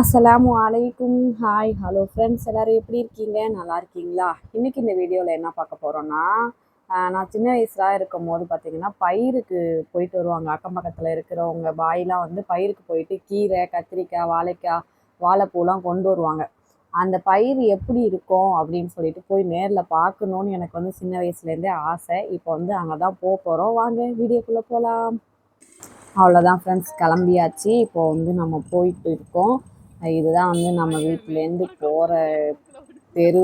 அஸ்ஸலாமு வலைக்கும் hi hello friends எல்லோரும் எப்படி இருக்கீங்க? நல்லா இருக்கீங்களா? இன்றைக்கி இந்த வீடியோவில் என்ன பார்க்க போகிறோன்னா நான் சின்ன வயசில் இருக்கும் போது பார்த்தீங்கன்னா பயிருக்கு போயிட்டு வருவாங்க. அக்கம் பக்கத்தில் இருக்கிறவங்க பாயெலாம் வந்து பயிருக்கு போயிட்டு கீரை கத்திரிக்காய் வாழைக்காய் வாழைப்பூலாம் கொண்டு வருவாங்க. அந்த பயிர் எப்படி இருக்கும் அப்படின்னு சொல்லிட்டு போய் நேரில் பார்க்கணுன்னு எனக்கு வந்து சின்ன வயசுலேருந்தே ஆசை. இப்போ வந்து அங்கே தான் போக போகிறோம் வாங்க வீடியோக்குள்ளே போகலாம் அவ்வளோதான் ஃப்ரெண்ட்ஸ் கிளம்பியாச்சு. இப்போ வந்து நம்ம போயிட்டு இருக்கோம். இதுதான் வந்து நம்ம வீட்டிலேருந்து போகிற தெரு.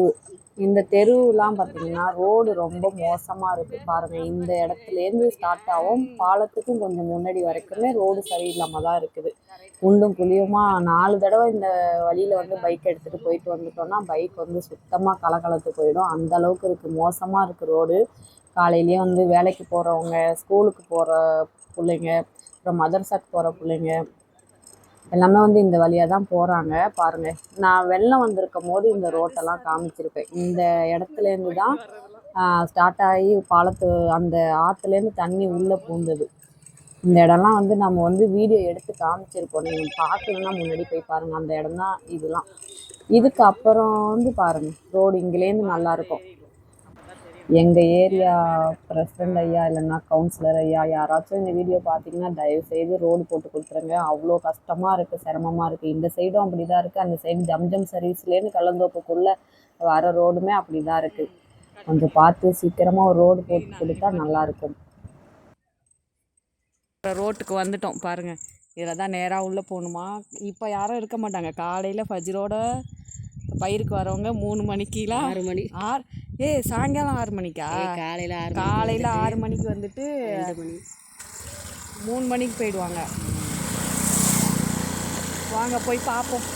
இந்த தெருவெலாம் பார்த்தீங்கன்னா ரோடு ரொம்ப மோசமாக இருக்குது பாருங்கள் இந்த இடத்துலேருந்து ஸ்டார்ட் ஆகும். பாலத்துக்கும் கொஞ்சம் முன்னாடி வரைக்குமே ரோடு சரியில்லாமல் தான் இருக்குது. குண்டும் குழியுமா நாலு தடவை இந்த வழியில் வந்து பைக் எடுத்துகிட்டு போயிட்டு வந்துட்டோம்னா பைக் வந்து சுத்தமாக கலக்கலத்து போயிடும். அந்த அளவுக்கு இருக்குது மோசமாக இருக்குது ரோடு. காலையிலேயே வந்து வேலைக்கு போகிறவங்க ஸ்கூலுக்கு போகிற பிள்ளைங்க அப்புறம் மதர்சாக்கு போகிற பிள்ளைங்க எல்லாமே வந்து இந்த வழியாக தான் போகிறாங்க பாருங்கள் நான் வெள்ளம் வந்திருக்கும் போது இந்த ரோட்டெல்லாம் காமிச்சிருப்பேன். இந்த இடத்துலேருந்து தான் ஸ்டார்ட் ஆகி பாலத்து அந்த ஆற்றுலேருந்து தண்ணி உள்ளே பூந்தது. இந்த இடம்லாம் வந்து நம்ம வந்து வீடியோ எடுத்து காமிச்சிருப்போம். நீங்கள் பார்க்கணுன்னா முன்னாடி போய் பாருங்கள் அந்த இடம் தான் இதெல்லாம் இதுக்கு அப்புறம் வந்து பாருங்கள் ரோடு இங்கேலேருந்து நல்லாயிருக்கும் எங்கள் ஏரியா பிரசிடண்ட் ஐயா இல்லைன்னா கவுன்சிலர் ஐயா யாராச்சும் இந்த வீடியோ பார்த்தீங்கன்னா தயவுசெய்து ரோடு போட்டு கொடுத்துருங்க. அவ்வளோ கஷ்டமாக இருக்குது சிரமமாக இருக்குது இந்த சைடும் அப்படி தான் இருக்குது அந்த சைடு ஜம்ஜம் சர்வீஸ்லேருந்து கள்ளந்தோப்புக்குள்ளே வர ரோடுமே அப்படி தான் இருக்குது கொஞ்சம் பார்த்து சீக்கிரமாக ஒரு ரோடு போட்டு கொடுத்தா நல்லாயிருக்கும் ரோட்டுக்கு வந்துட்டோம். பாருங்கள் இதில் தான் நேராக உள்ளே போகணுமா? இப்போ யாரும் இருக்க மாட்டாங்க. காலையில் ஃபஜ்ரோட பயிருக்கு வரவங்க மூணு மணிக்கெலாம் ஆறு மணி. ஆறு ஏ சாயங்காலம் ஆறு மணிக்கா? காலையில் ஆறு காலையில் ஆறு மணிக்கு வந்துட்டு மணி. மூணு மணிக்கு போயிடுவாங்க. வாங்க போய் பார்ப்போம்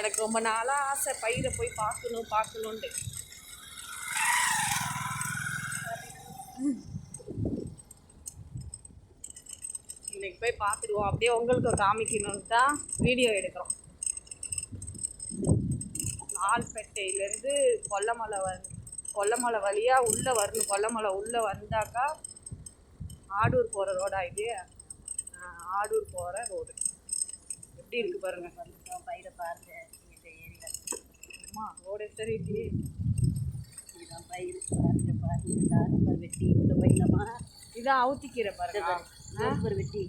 எனக்கு ரொம்ப நாளாக ஆசை பயிரை போய் பார்க்கணும் பார்க்கணுன்ட்டு இன்னைக்கு போய் பார்த்துடுவோம். அப்படியே உங்களுக்கு காமிக்கணும்னு தான் வீடியோ எடுக்கிறோம். நால்பேட்டையிலேருந்து கொல்லமலை வந்து கொல்லமலை வழியாக உள்ளே வரணும். கொல்லமலை உள்ளே வந்தாக்கா ஆடூர் போகிற ரோடா இது? ஆடூர் போகிற ரோடு எப்படி இருக்கு பாருங்க. பயிரை பாருங்க. இந்த ஏரியா அம்மா சரி இல்லையே. இதுதான் பயிர். பாருங்க பாருங்க. தாழ்பர் வெட்டி. உள்ள போயிடலாமா இதான் அவுத்திக்கீரை பாருங்க. தாழ்பர் வெட்டி.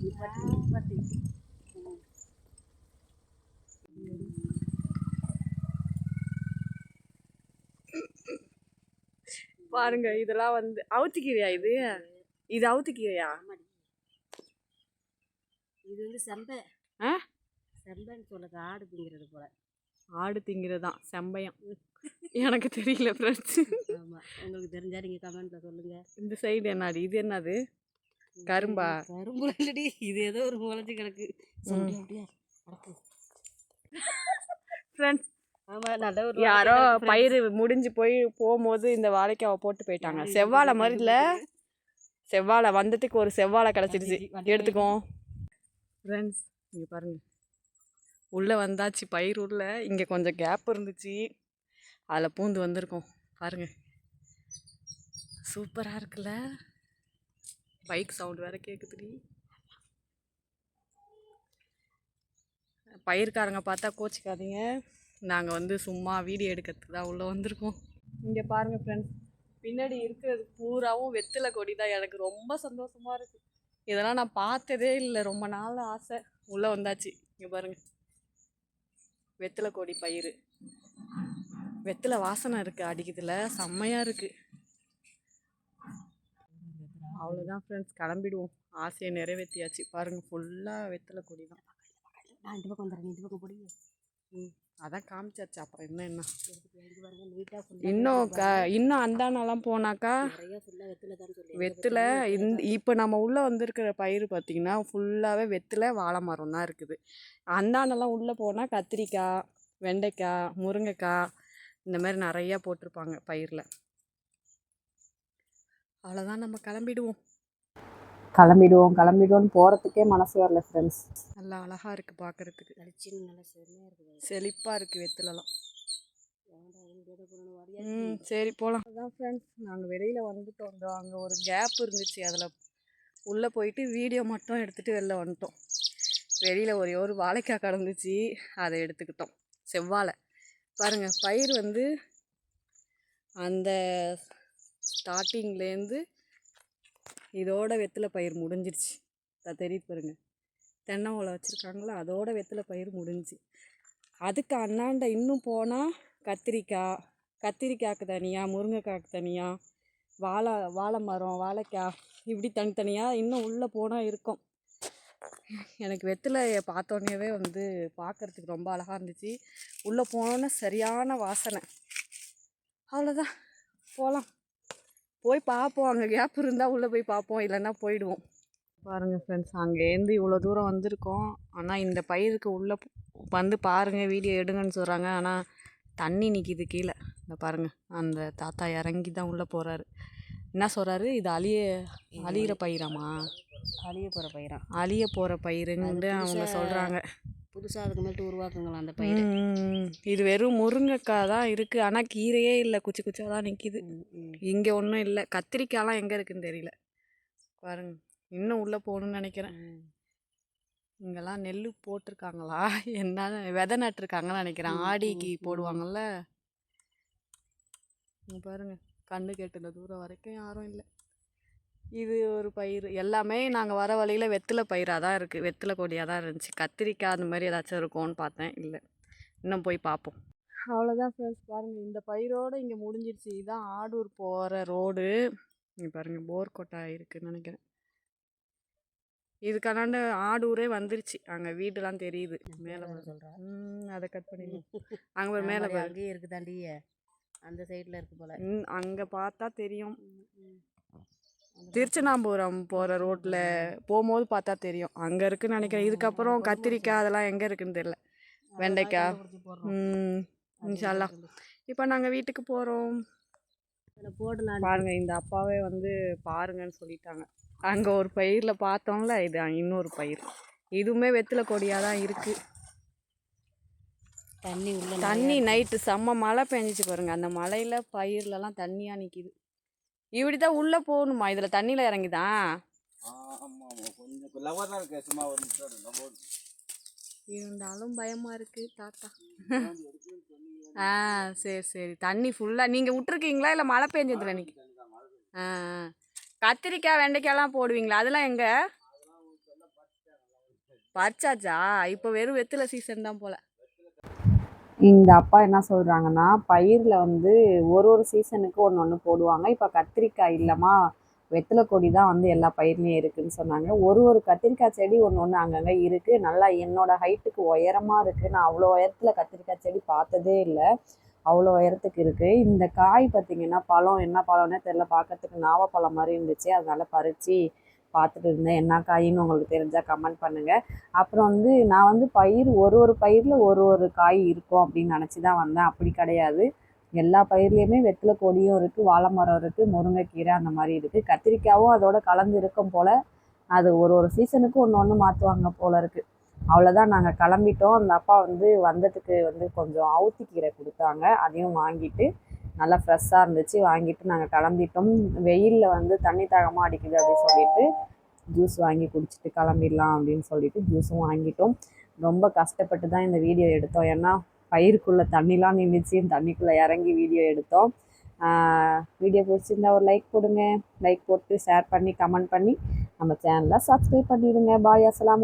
பாருங்க இதெல்லாம் வந்து அவுத்திக்கீரையா இது? இது அவுத்திக்கீரையா? இது வந்து செம்பை. செம்பைன்னு சொல்லுது ஆடு திங்கிறது போல. ஆடு திங்கிறது தான் செம்பயம் எனக்கு தெரியல ஃப்ரெண்ட்ஸ் ஆமாம் உங்களுக்கு தெரிஞ்சா நீங்கள் கமெண்ட்டில் சொல்லுங்கள் இந்த சைடு என்னது இது என்னது? கரும்பா? கரும்பு இல்லடி இது ஏதோ ஒரு முளைச்சி கிடக்கு ஃப்ரெண்ட்ஸ் ஆமாம் நல்ல ஒரு யாரோ பயிர் முடிஞ்சு போய் போகும்போது இந்த வாழைக்காவை போட்டு போயிட்டாங்க. செவ்வாழை மாதிரி இல்லை செவ்வாழை வந்ததுக்கு ஒரு செவ்வாழை கிடச்சிருச்சு எடுத்துக்கோ. ஃப்ரெண்ட்ஸ் இங்கே பாருங்க. உள்ளே வந்தாச்சு பயிர் உள்ள இங்கே கொஞ்சம் கேப் இருந்துச்சு. அதில் பூந்து வந்திருக்கோம். பாருங்கள் சூப்பராக இருக்குல்ல? பைக் சவுண்ட் வேறு கேட்குதுடி பயிர்காரங்க பார்த்தா கோச்சிக்காதீங்க. நாங்கள் வந்து சும்மா வீடியோ எடுக்கிறதுக்கு தான் உள்ளே வந்திருக்கோம். இங்கே பாருங்கள் ஃப்ரெண்ட்ஸ் பின்னாடி இருக்கிறது பூராவும் வெத்தலை கொடி தான். எனக்கு ரொம்ப சந்தோஷமாக இருக்குது இதெல்லாம் நான் பார்த்ததே இல்லை. ரொம்ப நாள் ஆசை. உள்ளே வந்தாச்சு. இங்கே பாருங்கள் வெத்தலை கொடி பயிர் வெத்தலை வாசனை இருக்குது அடிக்கிறதுல செம்மையாக இருக்குது அவ்வளோதான் ஃப்ரெண்ட்ஸ் கிளம்பிடுவோம். ஆசையை நிறைவேற்றியாச்சு பாருங்கள் ஃபுல்லாக வெத்தலை கொடி தான். நான் இந்த பக்கம் வந்துடுறேன் இந்த பக்கம் போடுங்க ம் அதான் காமிச்சாச்சு. அப்புறம் என்ன? என்ன இன்னும் க இன்னும் அந்தானெல்லாம் போனாக்கா வெத்திலை இந்த இப்போ நம்ம உள்ளே வந்திருக்கிற பயிர் பார்த்திங்கன்னா ஃபுல்லாகவே வெத்திலை வாழை மரம் தான் இருக்குது. அந்தானெல்லாம் உள்ளே போனால் கத்திரிக்காய் வெண்டைக்காய் முருங்கைக்காய் இந்த மாதிரி நிறையா போட்டிருப்பாங்க பயிரில். அவ்வளோதான் நம்ம கிளம்பிடுவோம். கிளம்பிடுவோம் கிளம்பிடுவோம் போகிறதுக்கே மனசு வரல ஃப்ரெண்ட்ஸ் நல்லா அழகாக இருக்குது பார்க்குறதுக்கு கழிச்சின்னு நல்லா செம்மையாக இருக்குது செழிப்பாக இருக்குது வெத்திலலாம். ம் சரி போகலாம் அதான் ஃப்ரெண்ட்ஸ் நாங்கள் வெளியில் வந்துட்டு வந்தோம் அங்கே ஒரு கேப் இருந்துச்சு. அதில் உள்ளே போயிட்டு வீடியோ மட்டும் எடுத்துகிட்டு வெளில வந்துட்டோம். வெளியில் ஒரே ஒரு வாழைக்காய் கடந்துச்சு அதை எடுத்துக்கிட்டோம். செவ்வாழை. பாருங்கள் பயிர் வந்து அந்த ஸ்டார்டிங்லேருந்து இதோட வெத்தலை பயிர் முடிஞ்சிருச்சு. அதை தெரியுது பாருங்கள் தென்னை ஓலை வச்சுருக்காங்களா? அதோட வெத்தலை பயிர் முடிஞ்சு. அதுக்கு அண்ணாண்ட இன்னும் போனால் கத்திரிக்காய் கத்திரிக்காய்க்கு தனியாக முருங்கைக்காய்க்கு தனியாக வாழை வாழை மரம் வாழைக்காய் இப்படி தனித்தனியாக இன்னும் உள்ளே போனால் இருக்கும். எனக்கு வெத்தலையை பார்த்தோன்னேவே வந்து பார்க்கறதுக்கு ரொம்ப அழகாக இருந்துச்சு. உள்ளே போனோன்னே சரியான வாசனை. அவ்வளோதான் போகலாம் போய் பார்ப்போம் அங்கே கேப் இருந்தால் உள்ளே போய் பார்ப்போம் இல்லைன்னா போயிடுவோம். பாருங்கள் ஃப்ரெண்ட்ஸ் அங்கேருந்து இவ்வளோ தூரம் வந்திருக்கோம். ஆனால் இந்த பயிருக்கு உள்ளே வந்து பாருங்கள் வீடியோ எடுங்கன்னு சொல்கிறாங்க ஆனால் தண்ணி நிற்கிது கீழே. இந்த பாருங்கள் அந்த தாத்தா இறங்கி தான் உள்ளே போகிறாரு என்ன சொல்கிறாரு இது அழிய அழியிற பயிராமா அழிய போகிற பயிரா? அழிய போகிற பயிருன்னு அவங்க சொல்கிறாங்க புதுசாக அதுக்கு மேட்டு உருவாக்குங்களா அந்த பயிரை? இது வெறும் முருங்கைக்காய் தான் இருக்குது ஆனால் கீரையே இல்லை குச்சி குச்சியாக தான் நிற்கிது. இங்கே ஒன்றும் இல்லை. கத்திரிக்காய்லாம் எங்கே இருக்குன்னு தெரியல. பாருங்க இன்னும் உள்ளே போகணும்னு நினைக்கிறேன். இங்கெல்லாம் நெல் போட்டிருக்காங்களா? என்ன விதை நட்டுருக்காங்கன்னு நினைக்கிறேன். ஆடிக்கு ம், ம். போடுவாங்கல்ல. இங்க பாருங்க கண்ணு கெட்டுல தூரம் வரைக்கும் யாரும் இல்லை. இது ஒரு பயிர் எல்லாமே நாங்கள் வர வழியில் வெத்தலை பயிராக தான் இருக்குது வெத்தலை கொடியாக தான் இருந்துச்சு. கத்திரிக்காய் அந்த மாதிரி ஏதாச்சும் இருக்கும்னு பார்த்தேன். இல்லை. இன்னும் போய் பார்ப்போம். அவ்வளோதான் ஃப்ரெண்ட்ஸ் பாருங்கள் இந்த பயிரோடு இங்கே முடிஞ்சிருச்சு. இதுதான் ஆடூர் போகிற ரோடு. இங்கே பாருங்கள் போர் கொட்டா இருக்குன்னு நினைக்கிறேன். இதுக்கானாண்டு ஆடூரே வந்துருச்சு. அங்கே வீடுலாம் தெரியுது. மேலே. ம் அதை கட் பண்ணிடுவோம் அங்கே ஒரு மேலே அங்கேயே இருக்குதாண்டி. அந்த சைடில் இருக்கு போல. அங்கே பார்த்தா தெரியும். ம், ம். அந்த திருச்செனாம்புரம் போகிற ரோட்டில் போகும்போது பார்த்தா தெரியும். அங்கே இருக்குன்னு நினைக்கிறேன். இதுக்கப்புறம் கத்திரிக்காய் அதெல்லாம் எங்கே இருக்குன்னு தெரியல. வெண்டைக்காய். இன்ஷால்லா. இப்போ நாங்கள் வீட்டுக்கு போகிறோம் போடலாம் பாருங்க இந்த அப்பாவே வந்து பாருங்கன்னு சொல்லிட்டாங்க. அங்கே ஒரு பயிரில் பார்த்தோம்ல இது இன்னொரு பயிர். இதுவுமே வெத்தலை கொடியாக தான் இருக்குது தண்ணி உள்ள தண்ணி நைட்டு செம்ம மழை பெஞ்சிச்சு பாருங்க. அந்த மழையில் பயிர்லலாம் தண்ணியாக நிற்கிது இப்படி தான் உள்ளே போகணுமா? இதில் தண்ணியில் இறங்கிதான் ஆமா ஆமா கொஞ்சம் லவா தான் இருக்கு சும்மா ஒரு நிமிஷம் லவா இருந்தாலும் பயமாக இருக்குது தாத்தா. ஆ சரி சரி. தண்ணி ஃபுல்லாக நீங்கள் விட்டுருக்கீங்களா? இல்லை மழை பெஞ்சதுல ஆ ஆ. கத்திரிக்காய் வெண்டைக்காய்லாம் போடுவீங்களா? அதெல்லாம் எங்கே? பறிச்சாச்சா? இப்போ வெறும் வெத்தலை சீசன் தான் போல். இந்த அப்பா என்ன சொல்கிறாங்கன்னா பயிரில் வந்து ஒரு ஒரு சீசனுக்கு ஒன்று ஒன்று போடுவாங்க. இப்போ கத்திரிக்காய் இல்லைம்மா வெத்தலை கொடி தான் வந்து எல்லா பயிர்லையும் இருக்குதுன்னு சொன்னாங்க. ஒரு ஒரு கத்திரிக்காய் செடி ஒன்று ஒன்று அங்கங்கே இருக்குது நல்லா என்னோடய ஹைட்டுக்கு உயரமாக இருக்குது நான் அவ்வளோ உயரத்தில் கத்திரிக்காய் செடி பார்த்ததே இல்லை. அவ்வளோ உயரத்துக்கு இருக்குது இந்த காய் பார்த்தீங்கன்னா பழம் என்ன பழம்னே தெரில பார்க்கறதுக்கு நாவப்பழம் மாதிரி இருந்துச்சு. அதனால் பறித்து பார்த்துட்டு இருந்தேன். என்ன காயின்னு உங்களுக்கு தெரிஞ்சால் கமெண்ட் பண்ணுங்கள் அப்புறம் வந்து நான் வந்து பயிர் ஒரு ஒரு பயிரில் ஒரு ஒரு காய் இருக்கும் அப்படின்னு நினச்சி தான் வந்தேன். அப்படி கிடையாது. எல்லா பயிர்லேயுமே வெத்தலை கொடியும் இருக்குது வாழை மரம் இருக்குது முருங்கைக்கீரை அந்த மாதிரி இருக்குது கத்திரிக்காயும் அதோட கலந்து இருக்கும் போல் அது ஒரு ஒரு சீசனுக்கு ஒன்று ஒன்று மாற்றுவாங்க போல் இருக்குது அவ்வளோதான் நாங்கள் கிளம்பிட்டோம். அந்த அப்பா வந்து வந்ததுக்கு வந்து கொஞ்சம் அவுத்தி கீரை கொடுத்தாங்க. அதையும் வாங்கிட்டு நல்லா ஃப்ரெஷ்ஷாக இருந்துச்சு. வாங்கிட்டு நாங்கள் கிளம்பிட்டோம். வெயிலில் வந்து தண்ணி தாகமாக அடிக்குது அப்படின்னு சொல்லிட்டு ஜூஸ் வாங்கி குடிச்சிட்டு கிளம்பிடலாம் அப்படின்னு சொல்லிட்டு ஜூஸும் வாங்கிட்டோம். ரொம்ப கஷ்டப்பட்டு தான் இந்த வீடியோ எடுத்தோம். ஏன்னா பயிருக்குள்ளே தண்ணிலாம் நின்றுச்சு தண்ணிக்குள்ளே இறங்கி வீடியோ எடுத்தோம். வீடியோ பிடிச்சிருந்தா ஒரு லைக் கொடுங்க லைக் போட்டு ஷேர் பண்ணி கமெண்ட் பண்ணி நம்ம சேனலை சப்ஸ்கிரைப் பண்ணிவிடுங்க பாய். அஸ்லாம்